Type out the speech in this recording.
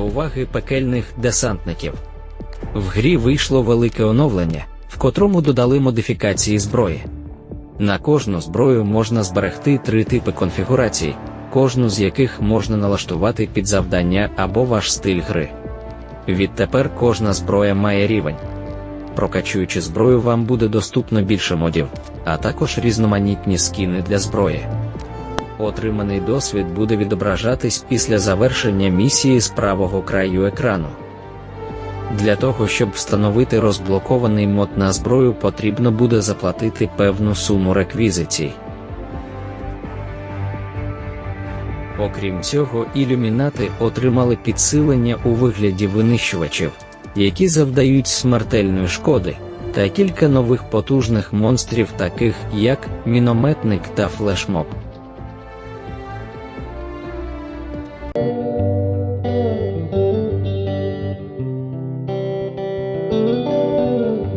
уваги пекельних десантників. В грі вийшло велике оновлення, в котрому додали модифікації зброї. На кожну зброю можна зберегти три типи конфігурацій, кожну з яких можна налаштувати під завдання або ваш стиль гри. Відтепер кожна зброя має рівень. Прокачуючи зброю, вам буде доступно більше модів, а також різноманітні скіни для зброї. Отриманий досвід буде відображатись після завершення місії з правого краю екрану. Для того, щоб встановити розблокований мод на зброю, потрібно буде заплатити певну суму реквізицій. Окрім цього, ілюмінати отримали підсилення у вигляді винищувачів, які завдають смертельної шкоди, та кілька нових потужних монстрів, таких як мінометник та флешмоб. Música